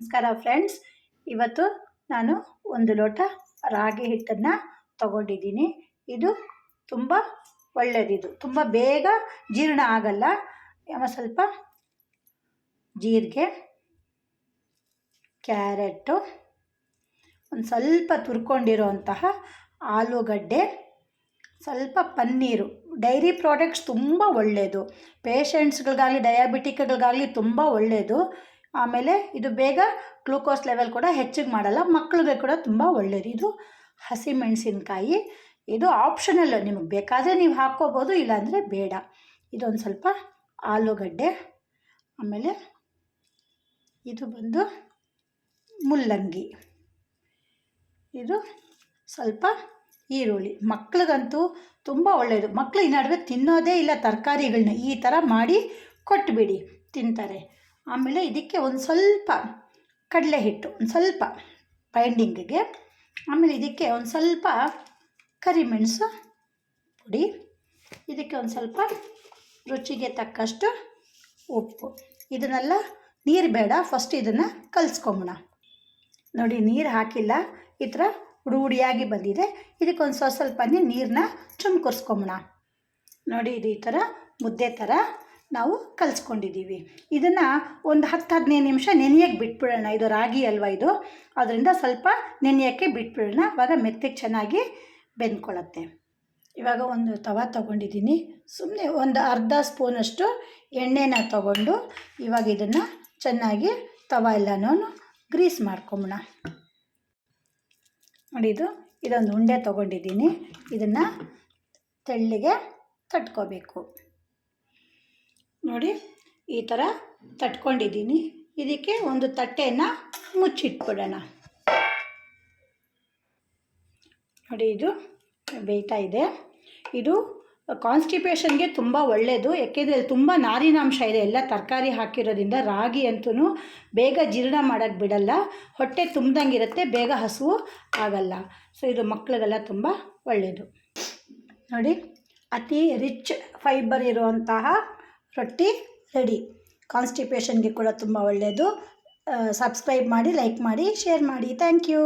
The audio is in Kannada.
ನಮಸ್ಕಾರ ಫ್ರೆಂಡ್ಸ್. ಇವತ್ತು ನಾನು ಒಂದು ಲೋಟ ರಾಗಿ ಹಿಟ್ಟನ್ನು ತಗೊಂಡಿದ್ದೀನಿ. ಇದು ತುಂಬ ಒಳ್ಳೆಯದಿದು ತುಂಬ ಬೇಗ ಜೀರ್ಣ ಆಗಲ್ಲ. ಸ್ವಲ್ಪ ಜೀರಿಗೆ, ಕ್ಯಾರೆಟು, ಒಂದು ಸ್ವಲ್ಪ ತುರ್ಕೊಂಡಿರೋಂತಹ ಆಲೂಗಡ್ಡೆ, ಸ್ವಲ್ಪ ಪನ್ನೀರು. ಡೈರಿ ಪ್ರಾಡಕ್ಟ್ಸ್ ತುಂಬ ಒಳ್ಳೆಯದು ಪೇಷಂಟ್ಸ್ಗಳಿಗಾಗಲಿ, ಡಯಾಬಿಟಿಕ್ಗಳಿಗಾಗಲಿ ತುಂಬ ಒಳ್ಳೆಯದು ಆಮೇಲೆ ಇದು ಬೇಗ ಗ್ಲೂಕೋಸ್ ಲೆವೆಲ್ ಕೂಡ ಹೆಚ್ಚಿಗೆ ಮಾಡಲ್ಲ ಮಕ್ಕಳಿಗೆ ಕೂಡ ತುಂಬ ಒಳ್ಳೆಯದು ಇದು ಹಸಿಮೆಣಸಿನ್ಕಾಯಿ. ಇದು ಆಪ್ಷನಲ್ ನಿಮಗೆ ಬೇಕಾದರೆ ನೀವು ಹಾಕ್ಕೋಬೋದು, ಇಲ್ಲಾಂದರೆ ಬೇಡ. ಇದೊಂದು ಸ್ವಲ್ಪ ಆಲೂಗಡ್ಡೆ, ಆಮೇಲೆ ಇದು ಬಂದು ಮುಲ್ಲಂಗಿ. ಇದು ಸ್ವಲ್ಪ ಈರುಳ್ಳಿ. ಮಕ್ಳಿಗಂತೂ ತುಂಬ ಒಳ್ಳೆಯದು ಮಕ್ಕಳು ಈ ನಡುವೆ ತಿನ್ನೋದೇ ಇಲ್ಲ ತರಕಾರಿಗಳನ್ನ ಈ ಥರ ಮಾಡಿ ಕೊಟ್ಬಿಡಿ, ತಿಂತಾರೆ. ಆಮೇಲೆ ಇದಕ್ಕೆ ಒಂದು ಸ್ವಲ್ಪ ಕಡಲೆ ಹಿಟ್ಟು, ಒಂದು ಸ್ವಲ್ಪ ಬೈಂಡಿಂಗಿಗೆ ಆಮೇಲೆ ಇದಕ್ಕೆ ಒಂದು ಸ್ವಲ್ಪ ಕರಿಮೆಣಸು ಪುಡಿ, ಇದಕ್ಕೆ ಒಂದು ಸ್ವಲ್ಪ ರುಚಿಗೆ ತಕ್ಕಷ್ಟು ಉಪ್ಪು. ಇದನ್ನೆಲ್ಲ ನೀರು ಬೇಡ ಫಸ್ಟ್ ಇದನ್ನು ಕಲಿಸ್ಕೊಂಬೋಣ ನೋಡಿ, ನೀರು ಹಾಕಿಲ್ಲ, ಈ ಥರ ಹುಡಿ ಬಂದಿದೆ. ಇದಕ್ಕೊಂದು ಸ್ವಲ್ಪ ಸ್ವಲ್ಪನೇ ನೀರನ್ನ ಚುಮ್ಕುರ್ಸ್ಕೊಂಬೋಣ ನೋಡಿ, ಇದು ಈ ಥರ ಮುದ್ದೆ ಥರ ನಾವು ಕಲಿಸ್ಕೊಂಡಿದ್ದೀವಿ. ಇದನ್ನು ಒಂದು ಹತ್ತು ಹದಿನೈದು ನಿಮಿಷ ನೆನೆಯಕ್ಕೆ ಬಿಟ್ಬಿಡೋಣ. ಇದು ರಾಗಿ ಅಲ್ವಾ ಇದು? ಅದರಿಂದ ಸ್ವಲ್ಪ ನೆನೆಯೋಕ್ಕೆ ಬಿಟ್ಬಿಡೋಣ. ಆವಾಗ ಮೆತ್ತಗೆ ಚೆನ್ನಾಗಿ ಬೆಂದ್ಕೊಳ್ಳುತ್ತೆ. ಇವಾಗ ಒಂದು ತವ ತೊಗೊಂಡಿದ್ದೀನಿ. ಸುಮ್ಮನೆ ಒಂದು ಅರ್ಧ ಸ್ಪೂನಷ್ಟು ಎಣ್ಣೆನ ತಗೊಂಡು ಇವಾಗ ಇದನ್ನು ಚೆನ್ನಾಗಿ ತವ ಎಲ್ಲನೂ ಗ್ರೀಸ್ ಮಾಡ್ಕೊಂಬೋಣ ನೋಡಿ ಇದು, ಇದೊಂದು ಉಂಡೆ ತೊಗೊಂಡಿದ್ದೀನಿ. ಇದನ್ನು ತೆಳ್ಳಿಗೆ ತಟ್ಕೋಬೇಕು. ನೋಡಿ, ಈ ಥರ ತಟ್ಕೊಂಡಿದ್ದೀನಿ. ಇದಕ್ಕೆ ಒಂದು ತಟ್ಟೆಯನ್ನು ಮುಚ್ಚಿಟ್ಬಿಡೋಣ. ನೋಡಿ, ಇದು ಬೇಯ್ತಾ ಇದೆ. ಇದು ಕಾನ್ಸ್ಟಿಪೇಷನ್ಗೆ ತುಂಬ ಒಳ್ಳೆಯದು ಯಾಕೆಂದರೆ ತುಂಬ ನಾರಿನಾಂಶ ಇದೆ. ಎಲ್ಲ ತರಕಾರಿ ಹಾಕಿರೋದ್ರಿಂದ ರಾಗಿ ಅಂತೂ ಬೇಗ ಜೀರ್ಣ ಮಾಡೋಕ್ಕೆ ಬಿಡಲ್ಲ. ಹೊಟ್ಟೆ ತುಂಬ್ದಂಗಿರುತ್ತೆ ಬೇಗ ಹಸುವು ಆಗಲ್ಲ. ಸೊ ಇದು ಮಕ್ಕಳಿಗೆಲ್ಲ ತುಂಬ ಒಳ್ಳೆಯದು ನೋಡಿ, ಅತಿ ರಿಚ್ ಫೈಬರ್ ಇರುವಂತಹ ರೊಟ್ಟಿ ರೆಡಿ. ಕಾನ್ಸ್ಟಿಪೇಷನ್ಗೆ ಕೂಡ ತುಂಬ ಒಳ್ಳೆಯದು ಸಬ್ಸ್ಕ್ರೈಬ್ ಮಾಡಿ ಲೈಕ್ ಮಾಡಿ ಶೇರ್ ಮಾಡಿ. Thank you